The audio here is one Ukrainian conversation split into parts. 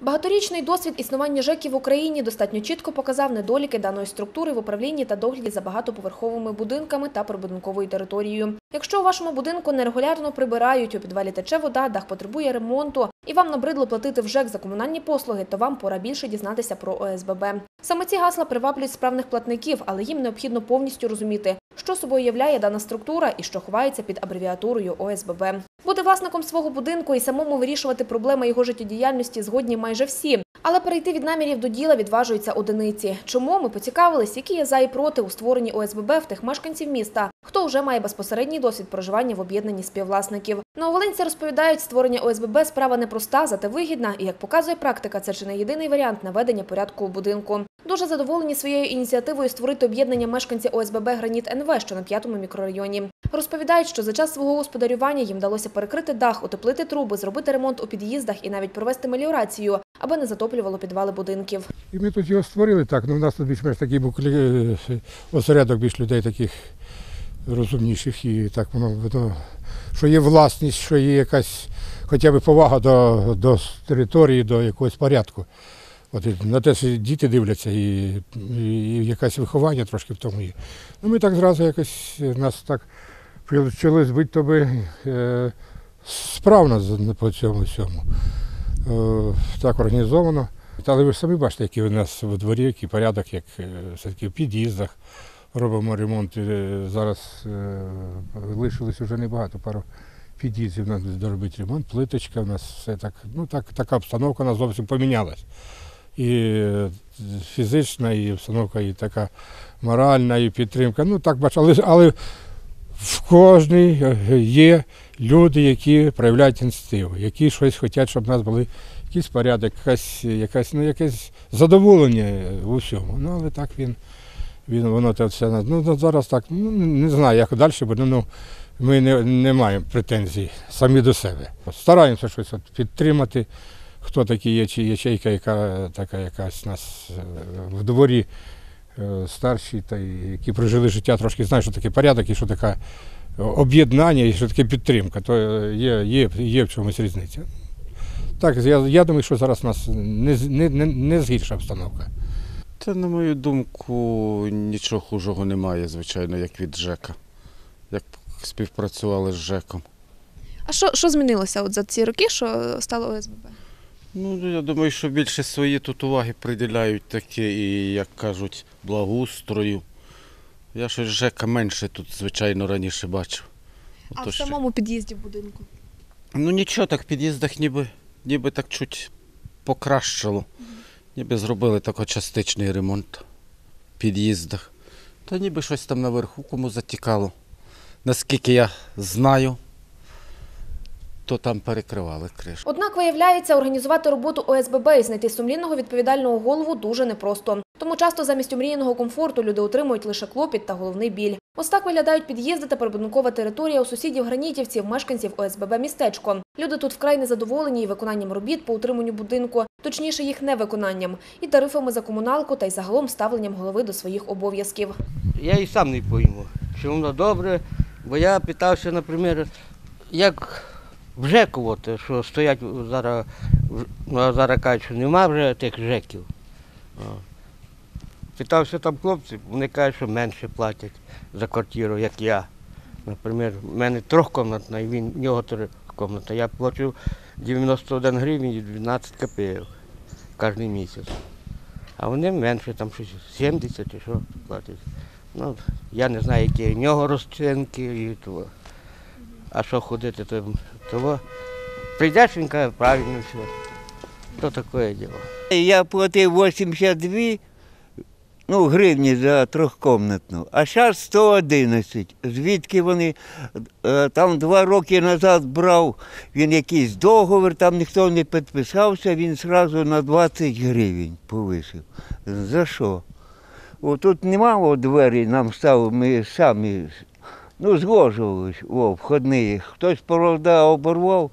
Багаторічний досвід існування ЖЕКів в Україні достатньо чітко показав недоліки даної структури в управлінні та догляді за багатоповерховими будинками та прибудинковою територією. Якщо у вашому будинку нерегулярно прибирають, у підвалі тече вода, дах потребує ремонту, і вам набридло платити в ЖЕК за комунальні послуги, то вам пора більше дізнатися про ОСББ. Саме ці гасла приваблюють справних платників, але їм необхідно повністю розуміти, що собою являє дана структура і що ховається під абревіатурою ОСББ. Бути власником свого будинку і самому вирішувати проблеми його життєдіяльності згодні майже всі. Але перейти від намірів до діла відважуються одиниці. Чому ми поцікавились, які є за і проти у створенні ОСББ в тих мешканців міста, хто вже має безпосередній досвід проживання в об'єднанні співвласників. Нововолинці розповідають, створення ОСББ справа непроста, зате вигідна, і як показує практика, це чи не єдиний варіант наведення порядку у будинку. Дуже задоволені своєю ініціативою створити об'єднання мешканці ОСББ Граніт НВ, що на п'ятому мікрорайоні. Розповідають, що за час свого господарювання їм вдалося перекрити дах, утеплити труби, зробити ремонт у під'їздах і навіть провести меліорацію, аби не затоплювало підвали будинків. І ми тут його створили так. Ну, у нас тут більш-менш такий був е, осередок більш людей таких розумніших. І так воно, воно що є власність, що є якась хоча б повага до, до території, до якогось порядку. От на те, що діти дивляться, і, і, якесь виховання трошки в тому є. Ну, ми так зразу якось нас так почали збити тобі е, справно по цьому всьому. Е, так організовано. Але ви ж самі бачите, який у нас во дворі, який порядок, як е, все-таки в під'їздах робимо ремонт. Е, Зараз е, лишилось вже небагато, пару під'їздів треба доробити ремонт, плиточка, у нас все так, ну так, така обстановка у нас зовсім помінялась. І е, фізична, і обстановка, і така моральна, і підтримка. Ну так бачу, але, в кожній є люди, які проявляють ініціативу, які щось хочуть, щоб в нас були якийсь порядок, якась, якась, ну, якесь задоволення в усьому. Ну, але так він, він воно те все. Ну, зараз так, ну, не знаю, як далі буде. Ну, ми не, не маємо претензій самі до себе. Стараємося щось от підтримати. Хто такі є, чи ячейка, яка така якась нас е, в дворі е, старші, та які прожили життя, трошки знають, що таке порядок і що таке об'єднання, і що таке підтримка, то е, є, є, є в чомусь різниця. Так, я, я думаю, що зараз у нас не, не, не, не згірша обстановка. Та, на мою думку, нічого хужого немає, звичайно, як від ЖЕКа. Як співпрацювали з ЖЕКом. А що, що змінилося от за ці роки, що стало ОСББ? Ну, я думаю, що більше свої тут уваги приділяють таке і, як кажуть, благоустрою. Я щось ЖЕКа менше тут, звичайно, раніше бачив. А в ще- самому під'їзді будинку? Ну нічого, так в під'їздах ніби, ніби так чуть покращило. Ніби зробили такий частичний ремонт в під'їздах. Та ніби щось там наверху кому затікало. Наскільки я знаю, то там перекривали кришу. Однак виявляється, організувати роботу ОСББ і знайти сумлінного відповідального голову дуже непросто. Тому часто замість омріяного комфорту люди отримують лише клопіт та головний біль. Ось так виглядають під'їзди та прибудинкова територія у сусідів гранітівців, мешканців ОСББ містечко. Люди тут вкрай незадоволені і виконанням робіт по утриманню будинку, точніше їх невиконанням, і тарифами за комуналку та й загалом ставленням голови до своїх обов'язків. Я і сам не пойму, чи воно добре, бо я питався, наприклад, як в ЖЕКу, от, що стоять зараз, ну, зараз кажуть, що нема вже тих ЖЕКів. Питався там хлопців, вони кажуть, що менше платять за квартиру, як я. Наприклад, в мене трьохкомнатна, і він, в нього трьохкомнатна. Я плачу 91 гривень і 12 копійок кожен місяць. А вони менше, там щось 70 чи що платять. Ну, я не знаю, які в нього розцінки і того. А що ходити, то того. Прийдеш, він каже, правильно все. То таке діло. Я платив 82 ну, гривні за трьохкомнатну, а зараз 111. Звідки вони е, там два роки назад брав він якийсь договір, там ніхто не підписався, він одразу на 20 гривень повисив. За що? О, тут немає двері, нам ставили, ми самі ну, згоджувалися, о. Хтось провода оборвав,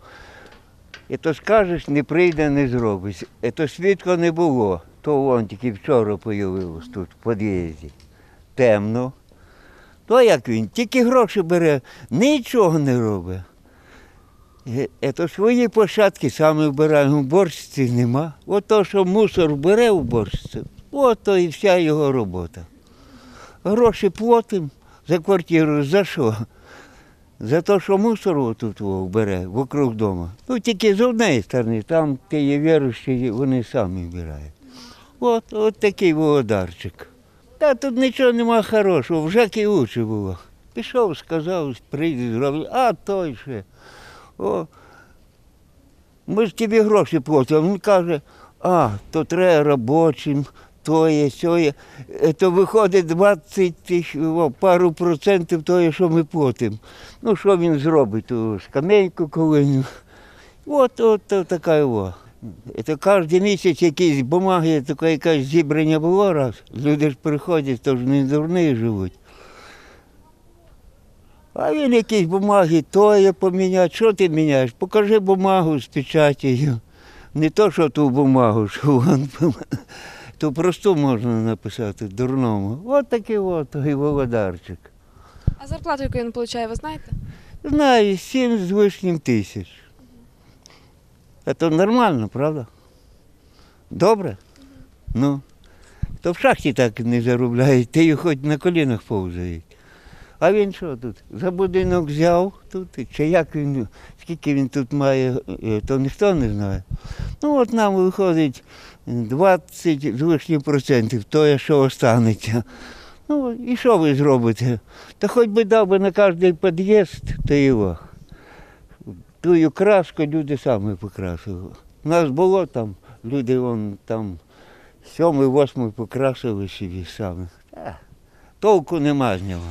і то скажеш, не прийде, не зробить. І то світла не було. То вон тільки вчора появилось тут, в під'їзді. Темно. То як він? Тільки гроші бере, нічого не робить. Е, То свої площадки саме вбираємо, уборщиці нема. От то, що мусор бере уборщиця, от то і вся його робота. Гроші платимо за квартиру. За що? За те, що мусор тут бере вокруг дому. Ну тільки з однієї сторони, там ті віруючі, вони самі вбирають. От, от такий володарчик. Та тут нічого нема хорошого, вже лучше було. Пішов, сказав, прийде, зробив, а той ще. О, ми ж тобі гроші платимо. Він каже, а, то треба робочим, то є, сьо є. Е, То виходить 20 тисяч, пару процентів того, що ми платимо. Ну, що він зробить? Скамейку коли. От, от, от така його. Це кожен місяць якісь бумаги, таке якесь зібрання було раз. Люди ж приходять, то ж не дурні живуть. А він якісь бумаги, то я поміняти. Що ти міняєш? Покажи бумагу з печатію. Не то, що ту бумагу, що вон, то просту можна написати, дурному. От такий от і володарчик. А зарплату, яку він отримує, ви знаєте? Знаю, сім з лишнім тисяч. Це нормально, правда? Добре? Ну. То в шахті так не заробляють, ти їх хоч на колінах повзають. А він що тут? За будинок взяв тут, чи як він, скільки він тут має, е, то ніхто не знає. Ну от нам виходить 20 з лишнім процентів, то що останеться. Ну і що ви зробите? Та хоч би дав би на кожен під'їзд, то його. Тую краску люди самі покрасили. У нас було там, люди вон там сьомий, восьмий покрасили собі самі. Толку нема з нього.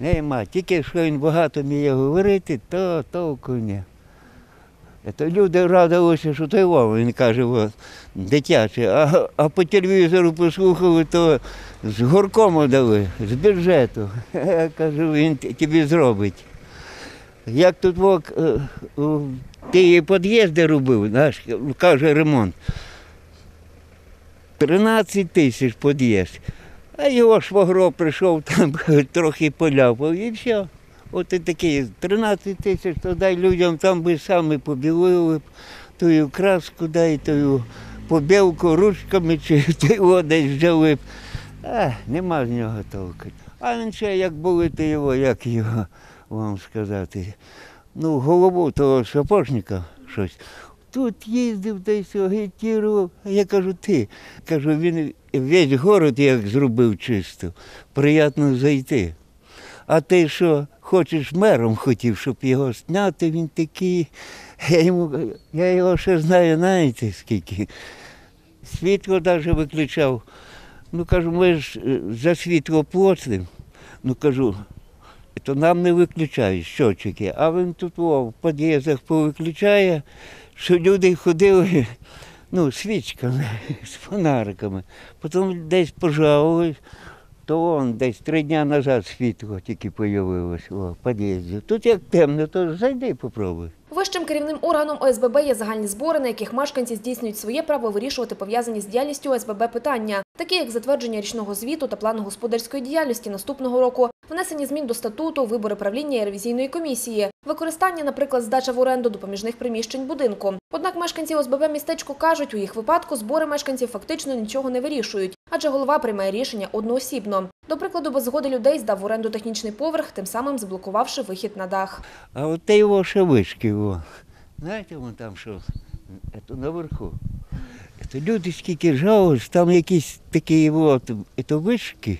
Нема. Тільки що він багато вміє говорити, то толку не. То люди радилися, що той Вова, він каже, от, дитяче, а, а по телевізору послухали, то з горкому дали, з бюджету. Кажу, він тобі зробить. Як тут вок, е, ті під'їзди робив, наш, каже, ремонт. 13 тисяч під'їзд. А його швагро прийшов там трохи поляпав і все. От і такі 13 тисяч, то дай людям там би самі побілили б тою краску, дай тою побілку ручками чи його десь взяли. А, нема з нього толку. А він ще як були, то його, як його вам сказати. Ну, голову того сапожника щось. Тут їздив все, агітував. А я кажу, ти. Кажу, він весь город як зробив чисто. Приємно зайти. А ти що, хочеш мером хотів, щоб його зняти, він такий. Я, йому, я його ще знаю, знаєте, скільки. Світло навіть виключав. Ну кажу, ми ж е, за світло платимо. Ну кажу, то нам не виключають щотчики, а він тут о, в під'їздах повиключає, що люди ходили ну, свічками, з фонариками. Потім десь пожалувались, то он десь три дні назад світло тільки з'явилось в під'їзді. Тут як темно, то зайди і попробуй. Вищим керівним органом ОСББ є загальні збори, на яких мешканці здійснюють своє право вирішувати пов'язані з діяльністю ОСББ питання, такі як затвердження річного звіту та плану господарської діяльності наступного року, внесення змін до статуту, вибори правління і ревізійної комісії, використання, наприклад, здача в оренду допоміжних приміщень будинку. Однак мешканці ОСББ містечко кажуть, у їх випадку збори мешканців фактично нічого не вирішують, адже голова приймає рішення одноосібно. До прикладу, без згоди людей здав в оренду технічний поверх, тим самим заблокувавши вихід на дах. А от те його ще вишки. Знаєте, вон там що? Це наверху. Люди скільки жалуюсь, там якісь такі от, це вишки,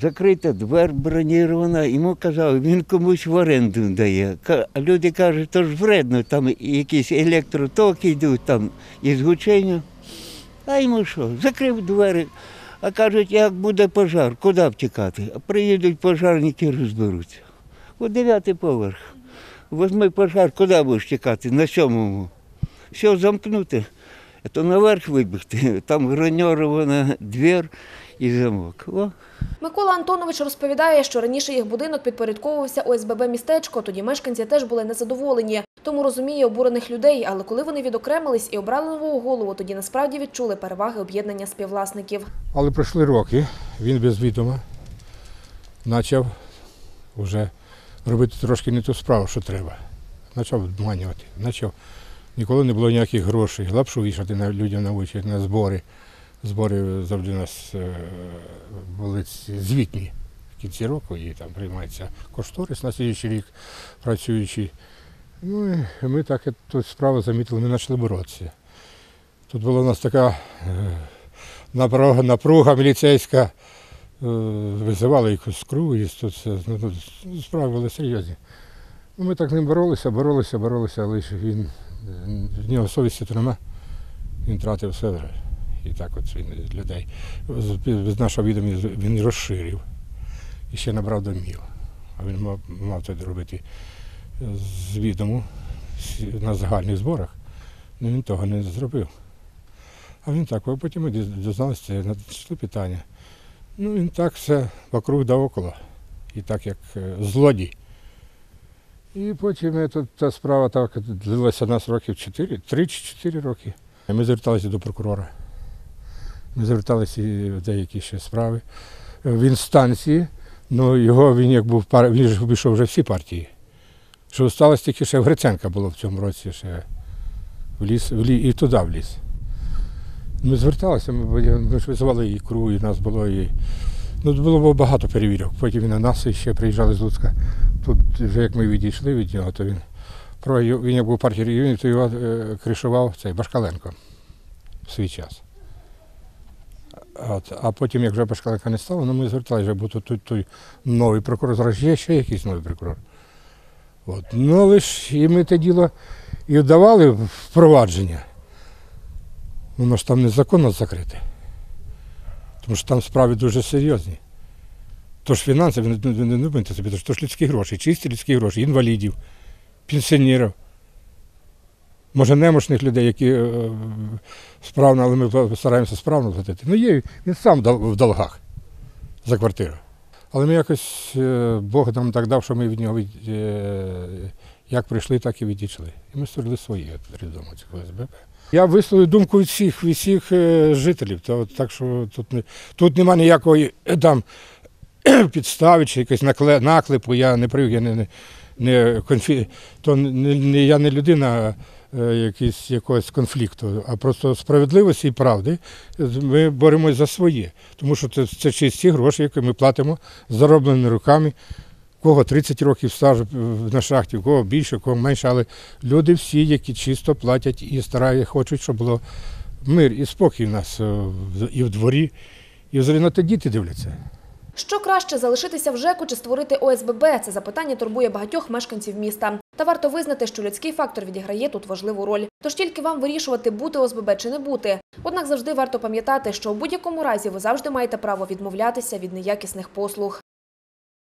закрита двер бронірована, йому казали, він комусь в оренду дає. А люди кажуть, то ж вредно, там якісь електротоки йдуть, там і згучення. А йому що, закрив двері. А кажуть, як буде пожар, куди втікати? А приїдуть пожарники розберуться. О дев'ятий поверх. Возьми пожар, куди будеш тікати? На сьомому. Все замкнути. То наверх вибігти. Там гранірована двір і замок. О. Микола Антонович розповідає, що раніше їх будинок підпорядковувався ОСББ містечко, тоді мешканці теж були незадоволені. Тому розуміє обурених людей, але коли вони відокремились і обрали нового голову, тоді насправді відчули переваги об'єднання співвласників. Але пройшли роки, він без відома почав вже робити трошки не ту справу, що треба. почав обманювати. Почав. Ніколи не було ніяких грошей. Лапшу вішати на людям на очі, на збори. Збори завжди у нас е, були звітні в кінці року, і там приймається кошторис на слідчий рік працюючий. Ну і ми так тут справу замітили, ми почали боротися. Тут була у нас така е, напруга, напруга міліцейська, е, визивали якусь кру, і тут ну, справи були серйозні. Ну, ми так ним боролися, боролися, боролися, але він, в нього совісті то нема, він тратив все. І так от він людей. З- нашого відомі він розширив і ще набрав домів. А він мав, мав це робити з відому на загальних зборах. Ну він того не зробив. А він так, а потім ми діз- дізналися, надійшли питання. Ну він так все вокруг да около. І так як е, злодій. І потім тут та справа так длилася нас років 4, 3 чи 4 роки. Ми зверталися до прокурора. Ми зверталися в деякі ще справи. В інстанції, ну його він як був він ж обійшов вже всі партії. Що осталось тільки ще в Гриценка було в цьому році ще в ліс, в лі... і туди в ліс. Ми зверталися, ми, ми ж визивали і КРУ, і нас було і. Ну, було багато перевірок. Потім і на нас ще приїжджали з Луцька. Тут вже як ми відійшли від нього, то він про він як був партій регіонів, то його е, кришував цей Башкаленко в свій час. От. А потім, як вже Башкаленка не стало, ну ми зверталися, бо тут, тут той новий прокурор, зараз є ще якийсь новий прокурор. От. Ну, ж і ми те діло і вдавали впровадження. Воно ж там незаконно закрите. Тому що там справи дуже серйозні. Тож фінанси, ви не, ви не думайте собі, то ж людські гроші, чисті людські гроші, інвалідів, пенсіонерів, може немощних людей, які е, справно, але ми стараємося справно платити. Ну є, він сам в долгах за квартиру. Але ми якось, е, Бог нам так дав, що ми від нього від, е, як прийшли, так і відійшли. І ми створили свої рідомо цих ОСББ. Я висловив думку від всіх, від всіх е, жителів. То, так що тут, не, тут нема ніякої е, там підстави чи якось накле, наклепу. Я не привик, я не, не, конфі... то не, я не людина е, якийсь, якогось конфлікту, а просто справедливості і правди. Ми боремось за своє. Тому що це, це чисті гроші, які ми платимо заробленими руками. Кого 30 років стажу на шахті, у кого більше, кого менше, але люди всі, які чисто платять і стараються, хочуть, щоб було мир і спокій в нас е, і в дворі, і взагалі на те діти дивляться. Що краще залишитися в ЖЕКу чи створити ОСББ? Це запитання турбує багатьох мешканців міста. Та варто визнати, що людський фактор відіграє тут важливу роль. Тож тільки вам вирішувати, бути ОСББ чи не бути. Однак завжди варто пам'ятати, що у будь-якому разі ви завжди маєте право відмовлятися від неякісних послуг.